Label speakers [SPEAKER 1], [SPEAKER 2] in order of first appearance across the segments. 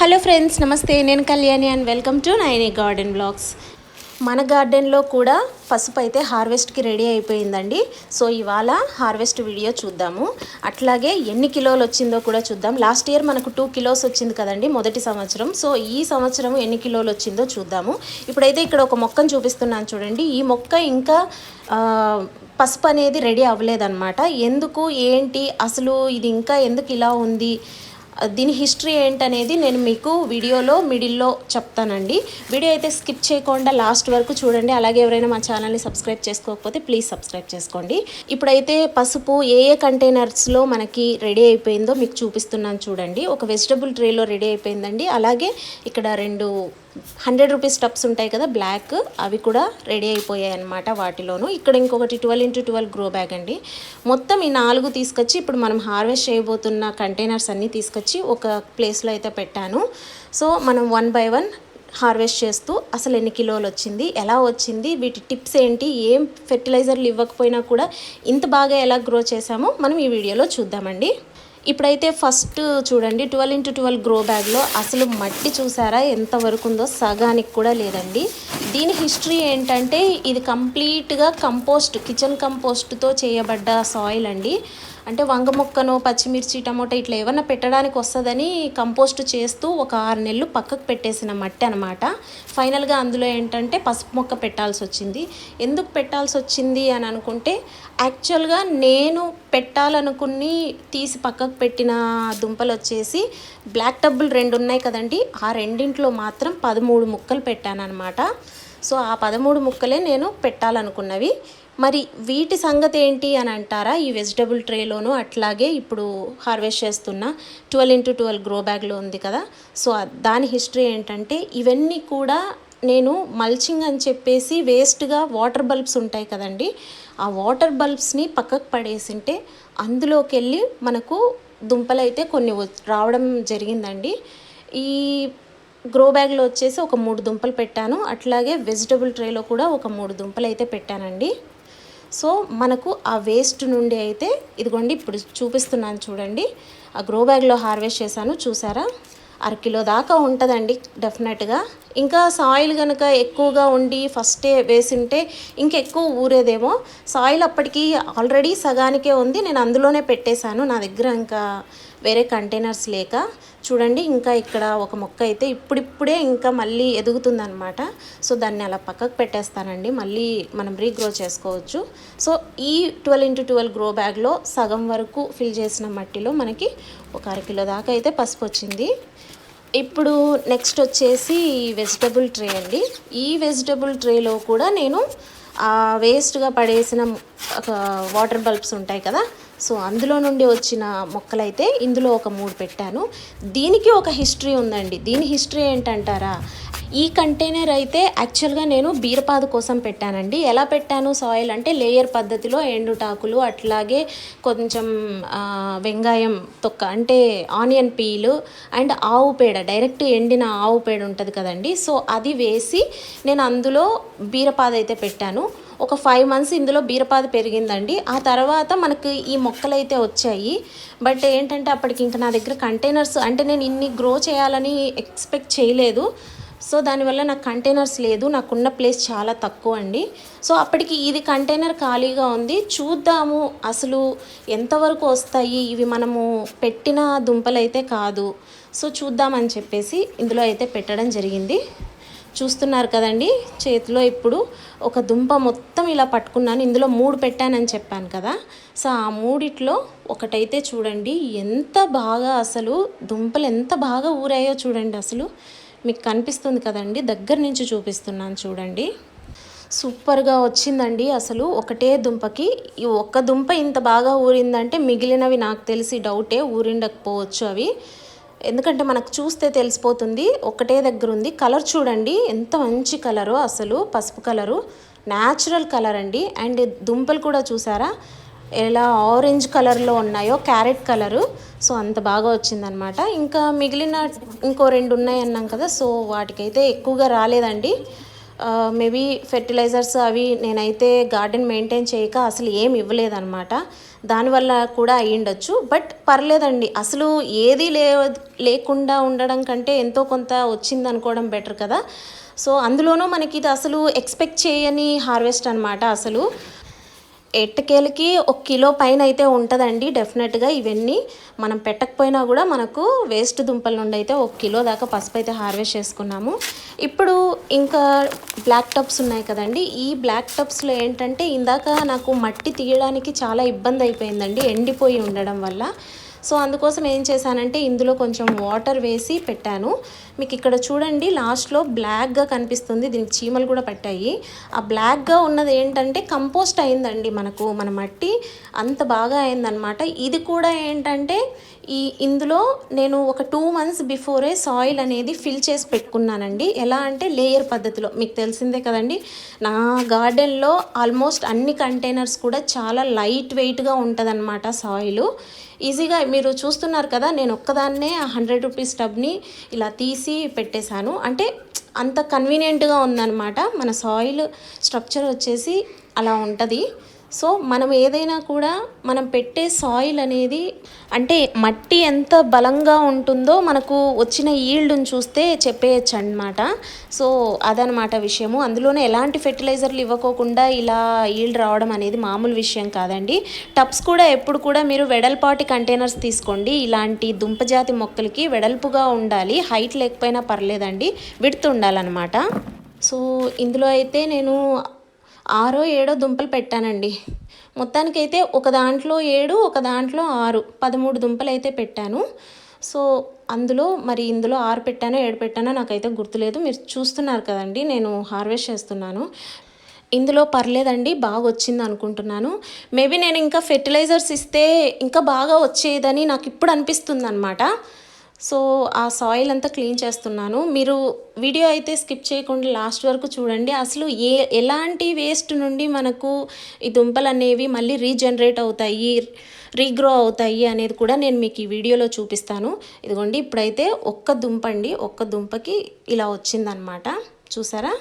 [SPEAKER 1] Hello friends నమస్తే. నేను Kalyani and welcome to Naini garden blogs. మన గార్డెన్లో కూడా పసుపు అయితే హార్వెస్ట్కి రెడీ అయిపోయిందండి. సో ఇవాళ హార్వెస్ట్ వీడియో చూద్దాము. అట్లాగే ఎన్ని కిలోలు వచ్చిందో కూడా చూద్దాం. లాస్ట్ ఇయర్ మనకు టూ కిలోస్ వచ్చింది కదండి మొదటి సంవత్సరం. సో ఈ సంవత్సరం ఎన్ని కిలోలు వచ్చిందో చూద్దాము. ఇప్పుడైతే ఇక్కడ ఒక మొక్కను చూపిస్తున్నాను చూడండి. ఈ మొక్క ఇంకా పసుపు అనేది రెడీ అవ్వలేదన్నమాట. ఎందుకు? ఏంటి? అసలు ఇది ఇంకా ఎందుకు ఇలా ఉంది? దీని హిస్టరీ ఏంటనేది నేను మీకు వీడియోలో మిడిల్లో చెప్తానండి. వీడియో అయితే స్కిప్ చేయకుండా లాస్ట్ వరకు చూడండి. అలాగే ఎవరైనా మా ఛానల్ని సబ్స్క్రైబ్ చేసుకోకపోతే ప్లీజ్ సబ్స్క్రైబ్ చేసుకోండి. ఇప్పుడైతే పసుపు ఏ ఏ కంటైనర్స్లో మనకి రెడీ అయిపోయిందో మీకు చూపిస్తున్నాను చూడండి. ఒక వెజిటబుల్ ట్రేలో రెడీ అయిపోయిందండి. అలాగే ఇక్కడ రెండు హండ్రెడ్ రూపీస్ టప్స్ ఉంటాయి కదా బ్లాక్. అవి కూడా రెడీ అయిపోయాయి అన్నమాట వాటిలోను. ఇక్కడ ఇంకొకటి twelve into twelve grow bag అండి. మొత్తం ఈ నాలుగు తీసుకొచ్చి ఇప్పుడు మనం హార్వెస్ట్ చేయబోతున్న కంటైనర్స్ అన్నీ తీసుకొచ్చి ఒక ప్లేస్లో అయితే పెట్టాను. సో మనం వన్ బై వన్ హార్వెస్ట్ చేస్తూ అసలు ఎన్ని కిలోలు వచ్చింది ఎలా వచ్చింది వీటి టిప్స్ ఏంటి ఏం ఫెర్టిలైజర్లు ఇవ్వకపోయినా కూడా ఇంత బాగా ఎలా గ్రో చేసామో మనం ఈ వీడియోలో చూద్దామండి. ఇప్పుడైతే ఫస్ట్ చూడండి ట్వెల్వ్ ఇంటూ ట్వెల్వ్ గ్రో బ్యాగ్లో అసలు మట్టి చూసారా? ఎంతవరకు ఉందో సగానికి కూడా లేదండి. దీని హిస్టరీ ఏంటంటే ఇది కంప్లీట్గా కంపోస్ట్ కిచెన్ కంపోస్ట్తో చేయబడ్డ సాయిల్ అండి. అంటే వంగ మొక్కను పచ్చిమిర్చి టమోటా ఇట్లా ఏమన్నా పెట్టడానికి వస్తుందని కంపోస్ట్ చేస్తూ ఒక ఆరు నెలలు పక్కకు పెట్టేసిన మట్టి అనమాట ఫైనల్గా అందులో ఏంటంటే పసుపు మొక్క పెట్టాల్సి వచ్చింది. ఎందుకు పెట్టాల్సి వచ్చింది అని అనుకుంటే యాక్చువల్గా నేను పెట్టాలనుకుని తీసి పక్కకు పెట్టిన దుంపలు వచ్చేసి బ్లాక్ టబ్బులు రెండు ఉన్నాయి కదండి. ఆ రెండింట్లో మాత్రం పదమూడు ముక్కలు పెట్టాను అనమాట సో ఆ పదమూడు ముక్కలే నేను పెట్టాలనుకున్నవి. మరి వీటి సంగతి ఏంటి అని అంటారా? ఈ వెజిటబుల్ ట్రేలోను అట్లాగే ఇప్పుడు హార్వెస్ట్ చేస్తున్న ట్వెల్వ్ ఇంటూ ట్వెల్వ్ గ్రో బ్యాగ్లో ఉంది కదా. సో దాని హిస్టరీ ఏంటంటే ఇవన్నీ కూడా నేను మల్చింగ్ అని చెప్పేసి వేస్ట్గా వాటర్ బల్బ్స్ ఉంటాయి కదండి. ఆ వాటర్ బల్బ్స్ని పక్కకు పడేసింటే అందులోకి వెళ్ళి మనకు దుంపలు అయితే కొన్ని రావడం జరిగిందండి. ఈ గ్రో బ్యాగ్లో వచ్చేసి ఒక మూడు దుంపలు పెట్టాను. అట్లాగే వెజిటబుల్ ట్రేలో కూడా ఒక మూడు దుంపలు అయితే పెట్టానండి. సో మనకు ఆ వేస్ట్ నుండి అయితే ఇదిగోండి ఇప్పుడు చూపిస్తున్నాను చూడండి. ఆ గ్రో బ్యాగ్లో హార్వెస్ట్ చేశాను చూసారా? అరకిలో దాకా ఉంటుందండి డెఫినెట్గా. ఇంకా సాయిల్ కనుక ఎక్కువగా ఉండి ఫస్టే వేసింటే ఇంకెక్కువ ఊరేదేమో. సాయిల్ అప్పటికి ఆల్రెడీ సగానికే ఉంది నేను అందులోనే పెట్టేశాను నా దగ్గర ఇంకా వేరే కంటైనర్స్ లేక చూడండి ఇంకా ఇక్కడ ఒక మొక్క అయితే ఇప్పుడిప్పుడే ఇంకా మళ్ళీ ఎదుగుతుందనమాట సో దాన్ని అలా పక్కకు పెట్టేస్తానండి. మళ్ళీ మనం రీగ్రో చేసుకోవచ్చు. సో ఈ ట్వెల్వ్ ఇంటూ ట్వెల్వ్ గ్రో బ్యాగ్లో సగం వరకు ఫిల్ చేసిన మట్టిలో మనకి ఒక అరకిలో దాకా అయితే పసుపు వచ్చింది. ఇప్పుడు నెక్స్ట్ వచ్చేసి వెజిటబుల్ ట్రే అండి. ఈ వెజిటబుల్ ట్రేలో కూడా నేను వేస్ట్గా పడేసిన ఒక వాటర్ బల్బ్స్ ఉంటాయి కదా సో అందులో నుండి వచ్చిన మొక్కలైతే ఇందులో ఒక మూడు పెట్టాను. దీనికి ఒక హిస్టరీ ఉందండి. దీని హిస్టరీ ఏంటంటారా? ఈ కంటైనర్ అయితే యాక్చువల్గా నేను బీరపాదు కోసం పెట్టానండి. ఎలా పెట్టాను? సాయిల్ అంటే లేయర్ పద్ధతిలో ఎండుటాకులు అట్లాగే కొంచెం వెంగాయం తొక్క అంటే ఆనియన్ పీలు అండ్ ఆవు పేడ డైరెక్ట్ ఎండిన ఆవు పేడ ఉంటుంది కదండి. సో అది వేసి నేను అందులో బీరపాదు అయితే పెట్టాను. ఒక ఫైవ్ మంత్స్ ఇందులో బీరపాది పెరిగిందండి. ఆ తర్వాత మనకు ఈ మొక్కలు అయితే వచ్చాయి. బట్ ఏంటంటే అప్పటికి ఇంకా నా దగ్గర కంటైనర్స్ అంటే నేను ఇన్ని గ్రో చేయాలని ఎక్స్పెక్ట్ చేయలేదు. సో దానివల్ల నాకు కంటైనర్స్ లేదు. నాకున్న ప్లేస్ చాలా తక్కువ అండి. సో అప్పటికి ఇది కంటైనర్ ఖాళీగా ఉంది. చూద్దాము అసలు ఎంతవరకు వస్తాయి? ఇవి మనము పెట్టిన దుంపలు అయితే కాదు. సో చూద్దామని చెప్పేసి ఇందులో అయితే పెట్టడం జరిగింది. చూస్తున్నారు కదండి. చేతిలో ఇప్పుడు ఒక దుంప మొత్తం ఇలా పట్టుకున్నాను. ఇందులో మూడు పెట్టానని చెప్పాను కదా. సో ఆ మూడిట్లో ఒకటైతే చూడండి. ఎంత బాగా అసలు దుంపలు ఎంత బాగా ఊరాయో చూడండి అసలు. మీకు కనిపిస్తుంది కదండి. దగ్గర నుంచి చూపిస్తున్నాను చూడండి. సూపర్గా వచ్చిందండి అసలు ఒకటే దుంపకి. ఈ ఒక్క దుంప ఇంత బాగా ఊరిందంటే మిగిలినవి నాకు తెలిసి డౌటే. ఊరిండకపోవచ్చు అవి. ఎందుకంటే మనకు చూస్తే తెలిసిపోతుంది ఒకటే దగ్గర ఉంది కలర్ చూడండి ఎంత మంచి కలరు అసలు పసుపు కలరు న్యాచురల్ కలర్ అండి. అండ్ దుంపలు కూడా చూసారా? ఎలా ఆరెంజ్ కలర్లో ఉన్నాయో క్యారెట్ కలరు సో అంత బాగా వచ్చిందనమాట ఇంకా మిగిలిన ఇంకో రెండు ఉన్నాయి అన్నాం కదా సో వాటికైతే ఎక్కువగా రాలేదండి. మేబీ ఫెర్టిలైజర్స్ అవి నేనైతే గార్డెన్ మెయింటైన్ చేయక అసలు ఏం ఇవ్వలేదన్నమాట. దానివల్ల కూడా అయ్యిండొచ్చు బట్ పర్లేదండి. అసలు ఏది లే లేకుండా ఉండడం కంటే ఎంతో కొంత వచ్చింది అనుకోవడం బెటర్ కదా. సో అందులోనూ మనకి ఇది అసలు ఎక్స్పెక్ట్ చేయని హార్వెస్ట్ అనమాట అసలు. ఎట్టకేలకి ఒక కిలో పైన అయితే ఉంటుందండి డెఫినెట్గా ఇవన్నీ. మనం పెట్టకపోయినా కూడా మనకు వేస్ట్ దుంపల నుండి అయితే ఒక కిలో దాకా పసుపు అయితే హార్వెస్ట్ చేసుకున్నాము. ఇప్పుడు ఇంకా బ్లాక్ టప్స్ ఉన్నాయి కదండి ఈ బ్లాక్ టప్స్లో ఏంటంటే ఇందాక నాకు మట్టి తీయడానికి చాలా ఇబ్బంది అయిపోయిందండి ఎండిపోయి ఉండడం వల్ల. సో అందుకోసం ఏం చేశానంటే ఇందులో కొంచెం వాటర్ వేసి పెట్టాను. మీకు ఇక్కడ చూడండి లాస్ట్లో బ్లాక్గా కనిపిస్తుంది దీనికి చీమలు కూడా పట్టాయి. ఆ బ్లాక్గా ఉన్నది ఏంటంటే కంపోస్ట్ అయిందండి మనకు మన మట్టి అంత బాగా అయిందనమాట. ఇది కూడా ఏంటంటే ఈ ఇందులో నేను ఒక టూ మంత్స్ బిఫోరే సాయిల్ అనేది ఫిల్ చేసి పెట్టుకున్నానండి. ఎలా అంటే లేయర్ పద్ధతిలో. మీకు తెలిసిందే కదండి. నా గార్డెన్లో ఆల్మోస్ట్ అన్ని కంటైనర్స్ కూడా చాలా లైట్ వెయిట్గా ఉంటుందన్నమాట సాయిల్ ఈజీగా మీరు చూస్తున్నారు కదా నేను ఒక్కదాన్నే ఆ హండ్రెడ్ రూపీస్ టబ్ని ఇలా తీసి పెట్టేశాను. అంటే అంత కన్వీనియంట్గా ఉందన్నమాట. మన సాయిల్ స్ట్రక్చర్ వచ్చేసి అలా ఉంటుంది. సో మనం ఏదైనా కూడా మనం పెట్టే సాయిల్ అనేది అంటే మట్టి ఎంత బలంగా ఉంటుందో మనకు వచ్చిన ఈల్డ్ని చూస్తే చెప్పేయచ్చు అనమాట సో అదనమాట విషయము. అందులోనే ఎలాంటి ఫెర్టిలైజర్లు ఇవ్వకోకుండా ఇలా ఈల్డ్ రావడం అనేది మామూలు విషయం కాదండి. టప్స్ కూడా ఎప్పుడు కూడా మీరు వెడల్పాటి కంటైనర్స్ తీసుకోండి. ఇలాంటి దుంపజాతి మొక్కలకి వెడల్పుగా ఉండాలి. హైట్ లేకపోయినా పర్లేదండి. విడుతుండాలన్నమాట సో ఇందులో అయితే నేను ఆరో ఏడో దుంపలు పెట్టానండి. మొత్తానికైతే ఒక దాంట్లో ఏడు ఒక దాంట్లో ఆరు పదమూడు దుంపలు అయితే పెట్టాను. సో అందులో మరి ఇందులో ఆరు పెట్టానో ఏడు పెట్టానో నాకైతే గుర్తులేదు. మీరు చూస్తున్నారు కదండి నేను హార్వెస్ట్ చేస్తున్నాను. ఇందులో పర్లేదండి బాగా వచ్చింది అనుకుంటున్నాను. మేబీ నేను ఇంకా ఫెర్టిలైజర్స్ ఇస్తే ఇంకా బాగా వచ్చేదని నాకు ఇప్పుడు అనిపిస్తుంది అనమాట సో ఆ సాయిల్ అంతా క్లీన్ చేస్తున్నాను. మీరు వీడియో అయితే స్కిప్ చేయకుండా లాస్ట్ వరకు చూడండి. అసలు ఏ ఎలాంటి వేస్ట్ నుండి మనకు ఈ దుంపలు అనేవి మళ్ళీ రీజనరేట్ అవుతాయి రీగ్రో అవుతాయి అనేది కూడా నేను మీకు ఈ వీడియోలో చూపిస్తాను. ఇదిగోండి ఇప్పుడైతే ఒక్క దుంప అండి. ఒక్క దుంపకి ఇలా వచ్చిందనమాట చూసారా?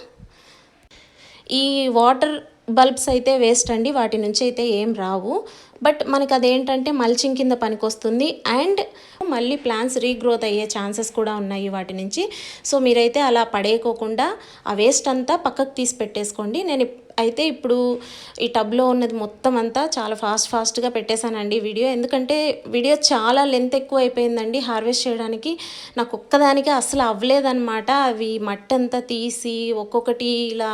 [SPEAKER 1] ఈ వాటర్ బల్బ్స్ అయితే వేస్ట్ అండి వాటి నుంచి అయితే ఏం రావు. బట్ మనకు అదేంటంటే మల్చింగ్ కింద పనికొస్తుంది అండ్ మళ్ళీ ప్లాంట్స్ రీగ్రోత్ అయ్యే ఛాన్సెస్ కూడా ఉన్నాయి వాటి నుంచి. సో మీరైతే అలా పడేయకోకుండా ఆ వేస్ట్ అంతా పక్కకు తీసి పెట్టేసుకోండి. నేను అయితే ఇప్పుడు ఈ టబ్లో ఉన్నది మొత్తం అంతా చాలా ఫాస్ట్ ఫాస్ట్గా పెట్టేశానండి వీడియో. ఎందుకంటే వీడియో చాలా లెంత్ ఎక్కువ అయిపోయిందండి హార్వెస్ట్ చేయడానికి. నాకు ఒక్కదానికి అసలు అవ్వలేదన్నమాట. అవి మట్టి అంతా తీసి ఒక్కొక్కటి ఇలా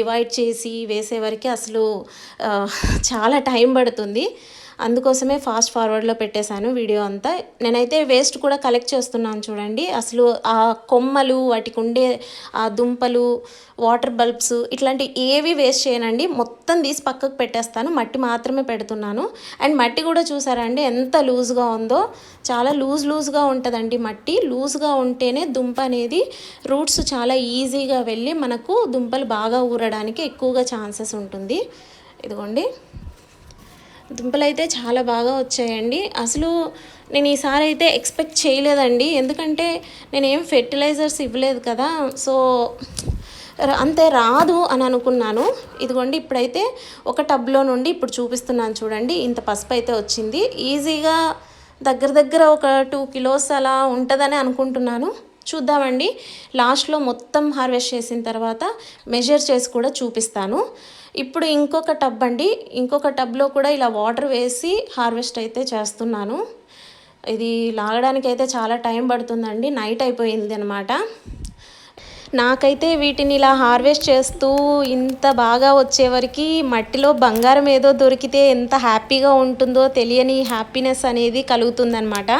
[SPEAKER 1] డివైడ్ చేసి వేసేవరకు అసలు చాలా టైం పడుతుంది. అందుకోసమే ఫాస్ట్ ఫార్వర్డ్లో పెట్టేశాను వీడియో అంతా. నేనైతే వేస్ట్ కూడా కలెక్ట్ చేస్తున్నాను చూడండి. అసలు ఆ కొమ్మలు వాటికి ఉండే ఆ దుంపలు వాటర్ బల్బ్స్ ఇట్లాంటి ఏవి వేస్ట్ చేయనండి. మొత్తం తీసి పక్కకు పెట్టేస్తాను. మట్టి మాత్రమే పెడుతున్నాను. అండ్ మట్టి కూడా చూసారండి ఎంత లూజ్గా ఉందో. చాలా లూజ్ లూజ్గా ఉంటుందండి మట్టి. లూజ్గా ఉంటేనే దుంప అనేది రూట్స్ చాలా ఈజీగా వెళ్ళి మనకు దుంపలు బాగా ఊరడానికి ఎక్కువగా ఛాన్సెస్ ఉంటుంది. ఇదిగోండి. దుంపలు అయితే చాలా బాగా వచ్చాయండి. అసలు నేను ఈసారి అయితే ఎక్స్పెక్ట్ చేయలేదండి. ఎందుకంటే నేనేం ఫెర్టిలైజర్స్ ఇవ్వలేదు కదా. సో అంతే రాదు అని అనుకున్నాను. ఇదిగోండి ఇప్పుడైతే ఒక టబ్లో నుండి ఇప్పుడు చూపిస్తున్నాను చూడండి. ఇంత పసుపు అయితే వచ్చింది. ఈజీగా దగ్గర దగ్గర ఒక టూ కిలోస్ అలా ఉంటుందని అనుకుంటున్నాను. చూద్దామండి. లాస్ట్లో మొత్తం హార్వెస్ట్ చేసిన తర్వాత మెజర్ చేసి కూడా చూపిస్తాను. ఇప్పుడు ఇంకొక టబ్ అండి. ఇంకొక టబ్లో కూడా ఇలా వాటర్ వేసి హార్వెస్ట్ అయితే చేస్తున్నాను. ఇది లాగడానికి అయితే చాలా టైం పడుతుందండి. నైట్ అయిపోయింది అనమాట నాకైతే వీటిని ఇలా హార్వెస్ట్ చేస్తూ ఇంత బాగా వచ్చేవరకు మట్టిలో బంగారం ఏదో దొరికితే ఎంత హ్యాపీగా ఉంటుందో తెలియని హ్యాపీనెస్ అనేది కలుగుతుందనమాట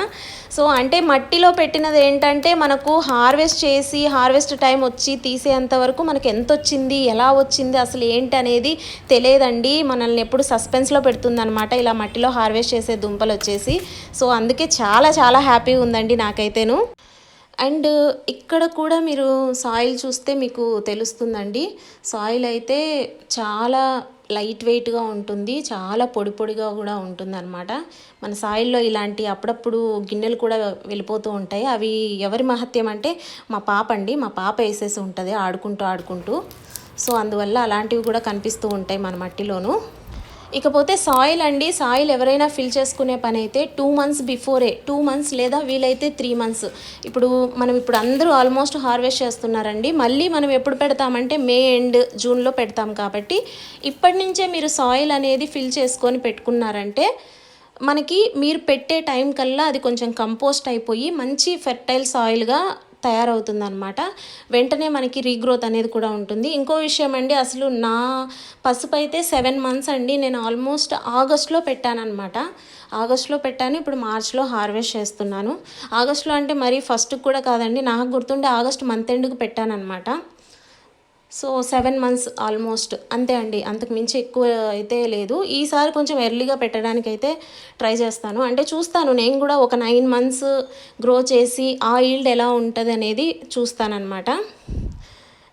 [SPEAKER 1] సో అంటే మట్టిలో పెట్టినది ఏంటంటే మనకు హార్వెస్ట్ చేసి హార్వెస్ట్ టైం వచ్చి తీసేంత వరకు మనకి ఎంత వచ్చింది ఎలా వచ్చింది అసలు ఏంటి అనేది తెలియదండి. మనల్ని ఎప్పుడు సస్పెన్స్లో పెడుతుందనమాట ఇలా మట్టిలో హార్వెస్ట్ చేసే దుంపలు వచ్చేసి. సో అందుకే చాలా చాలా హ్యాపీగా ఉందండి నాకైతేను. అండ్ ఇక్కడ కూడా మీరు సాయిల్ చూస్తే మీకు తెలుస్తుందండి. సాయిల్ అయితే చాలా లైట్ వెయిట్గా ఉంటుంది. చాలా పొడి పొడిగా కూడా ఉంటుందన్నమాట. మన సాయిల్లో ఇలాంటి అప్పుడప్పుడు గిన్నెలు కూడా వెళ్ళిపోతూ ఉంటాయి. అవి ఎవరి మహత్యం అంటే మా పాప అండి. మా పాప వేసేసి ఉంటుంది ఆడుకుంటూ ఆడుకుంటూ. సో అందువల్ల అలాంటివి కూడా కనిపిస్తూ ఉంటాయి మన మట్టిలోనూ. ఇకపోతే సాయిల్ అండి సాయిల్ ఎవరైనా ఫిల్ చేసుకునే పని అయితే టూ మంత్స్ బిఫోరే టూ మంత్స్ లేదా వీలైతే త్రీ మంత్స్. ఇప్పుడు మనం ఇప్పుడు అందరూ ఆల్మోస్ట్ హార్వెస్ట్ చేస్తున్నారండి. మళ్ళీ మనం ఎప్పుడు పెడతామంటే మే ఎండ్ జూన్లో పెడతాం కాబట్టి ఇప్పటి నుంచే మీరు సాయిల్ అనేది ఫిల్ చేసుకొని పెట్టుకున్నారంటే మనకి మీరు పెట్టే టైం కల్లా అది కొంచెం కంపోస్ట్ అయిపోయి మంచి ఫెర్టైల్ సాయిల్గా తయారవుతుందనమాట వెంటనే మనకి రీగ్రోత్ అనేది కూడా ఉంటుంది. ఇంకో విషయం అండి అసలు నా పసుపు అయితే సెవెన్ మంత్స్ అండి. నేను ఆల్మోస్ట్ ఆగస్ట్లో పెట్టానమాట ఆగస్ట్లో పెట్టాను. ఇప్పుడు మార్చ్లో హార్వెస్ట్ చేస్తున్నాను. ఆగస్ట్లో అంటే మరీ ఫస్ట్కి కూడా కాదండి. నాకు గుర్తుండే ఆగస్ట్ మంత్ ఎండ్కి పెట్టానమాట సో సెవెన్ మంత్స్ ఆల్మోస్ట్ అంతే అండి. అంతకు మించి ఎక్కువ అయితే లేదు. ఈసారి కొంచెం ఎర్లీగా పెట్టడానికి అయితే ట్రై చేస్తాను. అంటే చూస్తాను. నేను కూడా ఒక నైన్ మంత్స్ గ్రో చేసి ఆ ఈల్డ్ ఎలా ఉంటుంది అనేది చూస్తానన్నమాట.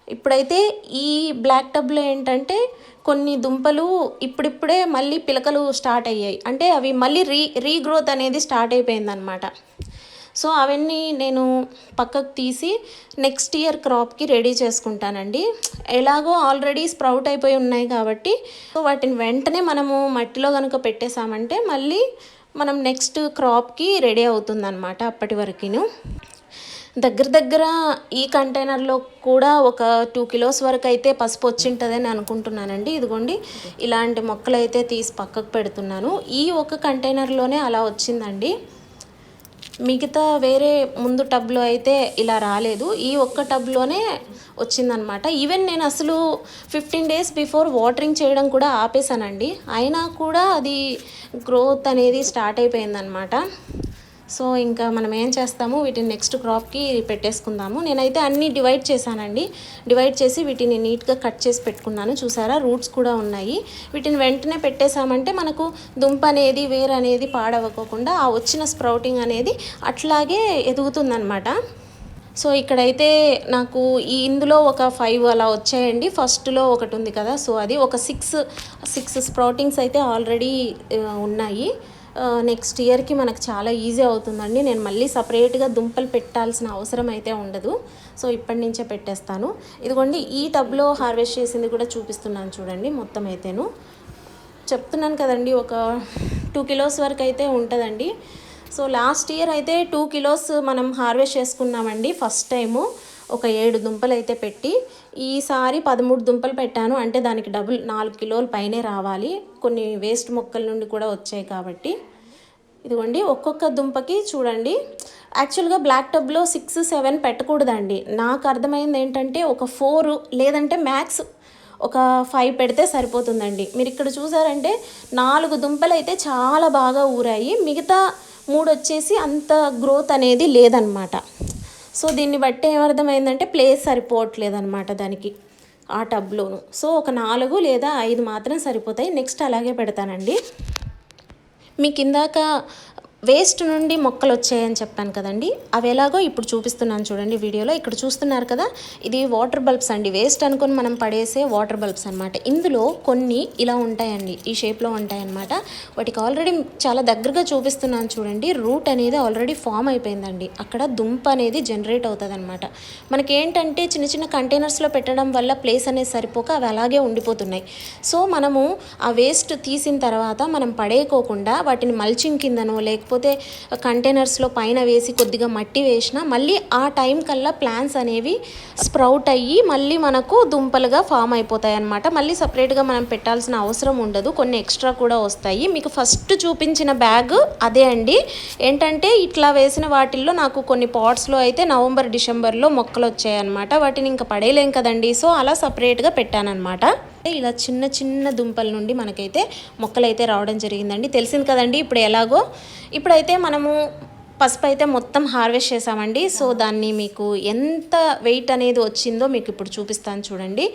[SPEAKER 1] ఇప్పుడైతే ఈ బ్లాక్ టబ్లో ఏంటంటే కొన్ని దుంపలు ఇప్పుడిప్పుడే మళ్ళీ పిలకలు స్టార్ట్ అయ్యాయి. అంటే అవి మళ్ళీ రీ రీగ్రోత్ అనేది స్టార్ట్ అయిపోయిందనమాట సో అవన్నీ నేను పక్కకు తీసి నెక్స్ట్ ఇయర్ క్రాప్కి రెడీ చేసుకుంటానండి. ఎలాగో ఆల్రెడీ స్ప్రౌట్ అయిపోయి ఉన్నాయి కాబట్టి సో వాటిని వెంటనే మనము మట్టిలో కనుక పెట్టేశామంటే మళ్ళీ మనం నెక్స్ట్ క్రాప్కి రెడీ అవుతుందన్నమాట అప్పటి వరకును. దగ్గర దగ్గర ఈ కంటైనర్లో కూడా ఒక టూ కిలోస్ వరకు అయితే పసుపు వచ్చింటుందని అనుకుంటున్నానండి. ఇదిగోండి ఇలాంటి మొక్కలు అయితే తీసి పక్కకు పెడుతున్నాను. ఈ ఒక కంటైనర్లోనే అలా వచ్చిందండి. మిగతా వేరే ముందు టబ్లో అయితే ఇలా రాలేదు. ఈ ఒక్క టబ్లోనే వచ్చిందనమాట. ఈవెన్ నేను అసలు ఫిఫ్టీన్ డేస్ బిఫోర్ వాటరింగ్ చేయడం కూడా ఆపేశానండి. అయినా కూడా అది గ్రోత్ అనేది స్టార్ట్ అయిపోయిందనమాట. సో ఇంకా మనం ఏం చేస్తాము? వీటిని నెక్స్ట్ క్రాప్కి పెట్టేసుకుందాము. నేనైతే అన్నీ డివైడ్ చేశానండి. డివైడ్ చేసి వీటిని నీట్గా కట్ చేసి పెట్టుకున్నాను. చూసారా? రూట్స్ కూడా ఉన్నాయి. వీటిని వెంటనే పెట్టేశామంటే మనకు దుంప అనేది వేర్ అనేది పాడవకోకుండా ఆ వచ్చిన స్ప్రౌటింగ్ అనేది అట్లాగే ఎదుగుతుందనమాట సో ఇక్కడైతే నాకు ఈ ఇందులో ఒక ఫైవ్ అలా వచ్చాయండి. ఫస్ట్లో ఒకటి ఉంది కదా. సో అది ఒక సిక్స్ సిక్స్ స్ప్రౌటింగ్స్ అయితే ఆల్రెడీ ఉన్నాయి. నెక్స్ట్ ఇయర్కి మనకు చాలా ఈజీ అవుతుందండి. నేను మళ్ళీ సపరేట్గా దుంపలు పెట్టాల్సిన అవసరం అయితే ఉండదు. సో ఇప్పటి నుంచే పెట్టేస్తాను. ఇదిగోండి ఈ టబ్లో హార్వెస్ట్ చేసింది కూడా చూపిస్తున్నాను చూడండి మొత్తం అయితేను. చెప్తున్నాను కదండి ఒక టూ కిలోస్ వరకు అయితే ఉంటుందండి. సో లాస్ట్ ఇయర్ అయితే టూ కిలోస్ మనం హార్వెస్ట్ చేసుకున్నామండి ఫస్ట్ టైము ఒక ఏడు దుంపలు అయితే పెట్టి. ఈసారి పదమూడు దుంపలు పెట్టాను. అంటే దానికి డబుల్ నాలుగు కిలోల పైనే రావాలి. కొన్ని వేస్ట్ మొక్కల నుండి కూడా వచ్చాయి కాబట్టి. ఇదిగోండి ఒక్కొక్క దుంపకి చూడండి. యాక్చువల్గా బ్లాక్ టబ్లో సిక్స్ సెవెన్ పెట్టకూడదండి. నాకు అర్థమైంది ఏంటంటే ఒక ఫోర్ లేదంటే మ్యాక్స్ ఒక ఫైవ్ పెడితే సరిపోతుందండి. మీరు ఇక్కడ చూసారంటే నాలుగు దుంపలు అయితే చాలా బాగా ఊరాయి. మిగతా మూడు వచ్చేసి అంత గ్రోత్ అనేది లేదనమాట సో దీన్ని బట్టి ఏమర్థమైందంటే ప్లేస్ సరిపోవట్లేదు అనమాట దానికి ఆ టబ్లోను. సో ఒక నాలుగు లేదా ఐదు మాత్రం సరిపోతాయి. నెక్స్ట్ అలాగే పెడతానండి. మీకు ఇందాక వేస్ట్ నుండి మొక్కలు వచ్చాయని చెప్పాను కదండి. అవి ఎలాగో ఇప్పుడు చూపిస్తున్నాను చూడండి వీడియోలో. ఇక్కడ చూస్తున్నారు కదా ఇది వాటర్ బల్బ్స్ అండి. వేస్ట్ అనుకొని మనం పడేసే వాటర్ బల్బ్స్ అనమాట ఇందులో కొన్ని ఇలా ఉంటాయండి. ఈ షేప్లో ఉంటాయన్నమాట. వాటికి ఆల్రెడీ చాలా దగ్గరగా చూపిస్తున్నాను చూడండి. రూట్ అనేది ఆల్రెడీ ఫామ్ అయిపోయిందండి. అక్కడ దుంప అనేది జనరేట్ అవుతుంది అనమాట మనకేంటంటే చిన్న చిన్న కంటైనర్స్లో పెట్టడం వల్ల ప్లేస్ అనేది సరిపోక అవి అలాగే ఉండిపోతున్నాయి. సో మనము ఆ వేస్ట్ తీసిన తర్వాత మనం పడేయకోకుండా వాటిని మల్చింగ్ కిందనో లేకపోతే కంటైనర్స్లో పైన వేసి కొద్దిగా మట్టి వేసినా మళ్ళీ ఆ టైం కల్లా ప్లాంట్స్ అనేవి స్ప్రౌట్ అయ్యి మళ్ళీ మనకు దుంపలుగా ఫామ్ అయిపోతాయి అనమాట మళ్ళీ సపరేట్గా మనం పెట్టాల్సిన అవసరం ఉండదు. కొన్ని ఎక్స్ట్రా కూడా వస్తాయి. మీకు ఫస్ట్ చూపించిన బ్యాగ్ అదే అండి. ఏంటంటే ఇట్లా వేసిన వాటిల్లో నాకు కొన్ని పాట్స్లో అయితే నవంబర్ డిసెంబర్లో మొక్కలు వచ్చాయన్నమాట వాటిని ఇంకా పడేయలేం కదండి. సో అలా సపరేట్గా పెట్టానన్నమాట. ఇలా చిన్న చిన్న దుంపల నుండి మనకైతే మొక్కలు అయితే రావడం జరిగిందండి. తెలిసింది కదండి ఇప్పుడు ఎలాగో? ఇప్పుడైతే మనము పసుపు అయితే మొత్తం హార్వెస్ట్ చేసామండి సో దాన్ని మీకు ఎంత వెయిట్ అనేది వచ్చిందో మీకు ఇప్పుడు చూపిస్తాను చూడండి.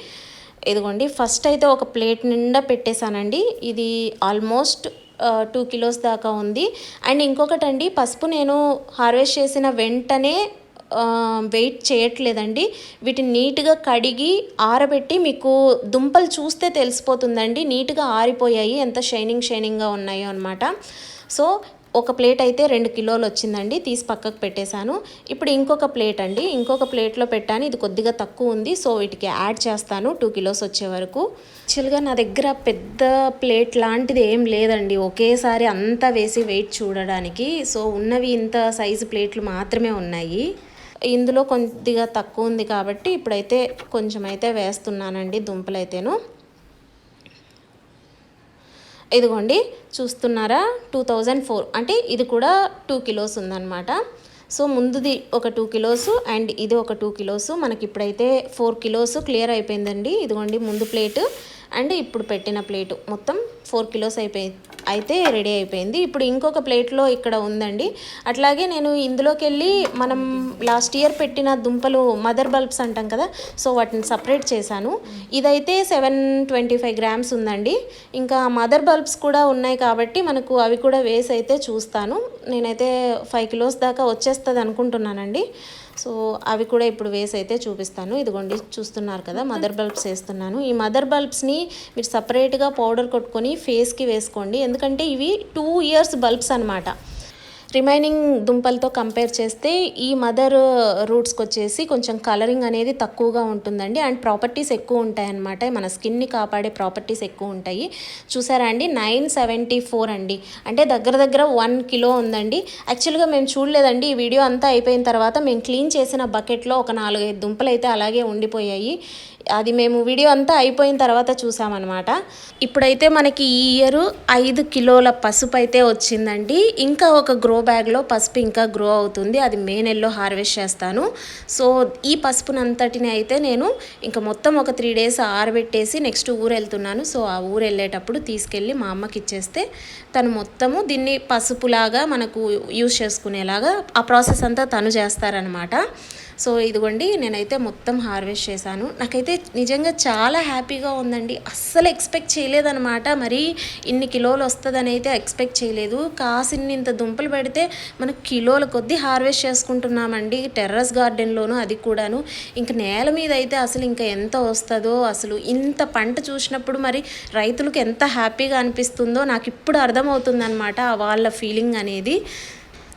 [SPEAKER 1] ఇదిగోండి ఫస్ట్ అయితే ఒక ప్లేట్ నిండా పెట్టేశానండి. ఇది ఆల్మోస్ట్ టూ కిలోస్ దాకా ఉంది. అండ్ ఇంకొకటి అండి పసుపు నేను హార్వెస్ట్ చేసిన వెంటనే వెయిట్ చేయట్లేదండి. వీటిని నీట్గా కడిగి ఆరబెట్టి మీకు దుంపలు చూస్తే తెలిసిపోతుందండి. నీట్గా ఆరిపోయాయి. ఎంత షైనింగ్ షైనింగ్గా ఉన్నాయో అనమాట సో ఒక ప్లేట్ అయితే రెండు కిలోలు వచ్చిందండి. తీసి పక్కకు పెట్టేశాను. ఇప్పుడు ఇంకొక ప్లేట్ అండి. ఇంకొక ప్లేట్లో పెట్టాను. ఇది కొద్దిగా తక్కువ ఉంది. సో వీటికి యాడ్ చేస్తాను. టూ కిలోస్ వచ్చే వరకు. యాక్చువల్గా నా దగ్గర పెద్ద ప్లేట్ లాంటిది ఏం లేదండి. ఒకేసారి అంతా వేసి వెయిట్ చూడడానికి. సో ఉన్నవి ఇంత సైజు ప్లేట్లు మాత్రమే ఉన్నాయి. ఇందులో కొద్దిగా తక్కువ ఉంది కాబట్టి ఇప్పుడైతే కొంచెం అయితే వేస్తున్నానండి దుంపలైతేను. ఇదిగోండి చూస్తున్నారా? టూ థౌజండ్ ఫోర్ అంటే ఇది కూడా టూ కిలోస్ ఉందన్నమాట. సో ముందుది ఒక టూ కిలోస్ అండ్ ఇది ఒక టూ కిలోస్ మనకి ఇప్పుడైతే ఫోర్ కిలోస్ క్లియర్ అయిపోయిందండి. ఇదిగోండి ముందు ప్లేట్ అండ్ ఇప్పుడు పెట్టిన ప్లేటు మొత్తం ఫోర్ కిలోస్ అయిపోయి అయితే రెడీ అయిపోయింది. ఇప్పుడు ఇంకొక ప్లేట్లో ఇక్కడ ఉందండి. అట్లాగే నేను ఇందులోకి వెళ్ళి మనం లాస్ట్ ఇయర్ పెట్టిన దుంపలు మదర్ బల్బ్స్ అంటాం కదా సో వాటిని సపరేట్ చేశాను. ఇదైతే సెవెన్ ట్వంటీ ఫైవ్ గ్రామ్స్ ఉందండి. ఇంకా మదర్ బల్బ్స్ కూడా ఉన్నాయి కాబట్టి మనకు అవి కూడా వేసి అయితే చూస్తాను. నేనైతే ఫైవ్ కిలోస్ దాకా వచ్చేస్తుంది అనుకుంటున్నానండి సో అవి కూడా ఇప్పుడు వేసి అయితే చూపిస్తాను. ఇదిగోండి చూస్తున్నారు కదా మదర్ బల్బ్స్ వేస్తున్నాను. ఈ మదర్ బల్బ్స్ని మీరు సపరేట్గా పౌడర్ కొట్టుకొని ఫేస్కి వేసుకోండి. ఎందుకంటే ఇవి టూ ఇయర్స్ బల్బ్స్ అనమాట రిమైనింగ్ దుంపలతో కంపేర్ చేస్తే ఈ మదర్ రూట్స్కి వచ్చేసి కొంచెం కలరింగ్ అనేది తక్కువగా ఉంటుందండి. అండ్ ప్రాపర్టీస్ ఎక్కువ ఉంటాయి అన్నమాట మన స్కిన్ని కాపాడే ప్రాపర్టీస్ ఎక్కువ ఉంటాయి. చూసారా అండి? నైన్ సెవెంటీ ఫోర్ అండి. అంటే దగ్గర దగ్గర వన్ కిలో ఉందండి. యాక్చువల్గా మేము చూడలేదండి. ఈ వీడియో అంతా అయిపోయిన తర్వాత మేము క్లీన్ చేసిన బకెట్లో ఒక నాలుగైదు దుంపలు అయితే అలాగే ఉండిపోయాయి. అది మేము వీడియో అంతా అయిపోయిన తర్వాత చూసామన్నమాట. ఇప్పుడైతే మనకి ఈ ఇయర్ ఐదు కిలోల పసుపు అయితే వచ్చిందండి. ఇంకా ఒక గ్రో బ్యాగ్లో పసుపు ఇంకా గ్రో అవుతుంది. అది మే నెలలో హార్వెస్ట్ చేస్తాను. సో ఈ పసుపునంతటిని అయితే నేను ఇంకా మొత్తం ఒక త్రీ డేస్ ఆరబెట్టేసి నెక్స్ట్ ఊరు వెళ్తున్నాను సో ఆ ఊరు వెళ్ళేటప్పుడు తీసుకెళ్ళి మా అమ్మకి ఇచ్చేస్తే తను మొత్తము దీన్ని పసుపులాగా మనకు యూస్ చేసుకునేలాగా ఆ ప్రాసెస్ అంతా తను చేస్తారనమాట సో ఇదిగోండి నేనైతే మొత్తం హార్వెస్ట్ చేశాను. నాకైతే నిజంగా చాలా హ్యాపీగా ఉందండి. అస్సలు ఎక్స్పెక్ట్ చేయలేదనమాట మరి ఇన్ని కిలోలు వస్తుందని అయితే ఎక్స్పెక్ట్ చేయలేదు. కాసిన్ని ఇంత దుంపలు పెడితే మనకు కిలోల కొద్దీ హార్వెస్ట్ చేసుకుంటున్నామండి. టెర్రస్ గార్డెన్లోను అది కూడాను. ఇంక నేల మీద అయితే అసలు ఇంకా ఎంత వస్తుందో అసలు ఇంత పంట చూసినప్పుడు మరి రైతులకు ఎంత హ్యాపీగా అనిపిస్తుందో నాకు ఇప్పుడు అర్థమవుతుందనమాట వాళ్ళ ఫీలింగ్ అనేది.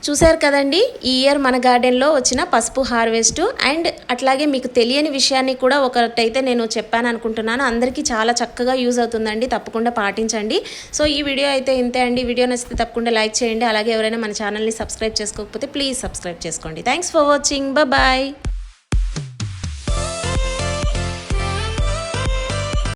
[SPEAKER 1] చూశారు కదండి ఈ ఇయర్ మన గార్డెన్లో వచ్చిన పసుపు హార్వెస్ట్ అండ్ అట్లాగే మీకు తెలియని విషయాన్ని కూడా ఒకటైతే నేను చెప్పాను అనుకుంటున్నాను. అందరికీ చాలా చక్కగా యూజ్ అవుతుందండి తప్పకుండా పాటించండి. సో ఈ వీడియో అయితే ఇంతే అండి. వీడియో నచ్చితే తప్పకుండా లైక్ చేయండి. అలాగే ఎవరైనా మన ఛానల్ని సబ్స్క్రైబ్ చేసుకోకపోతే ప్లీజ్ సబ్స్క్రైబ్ చేసుకోండి. Thanks for watching bye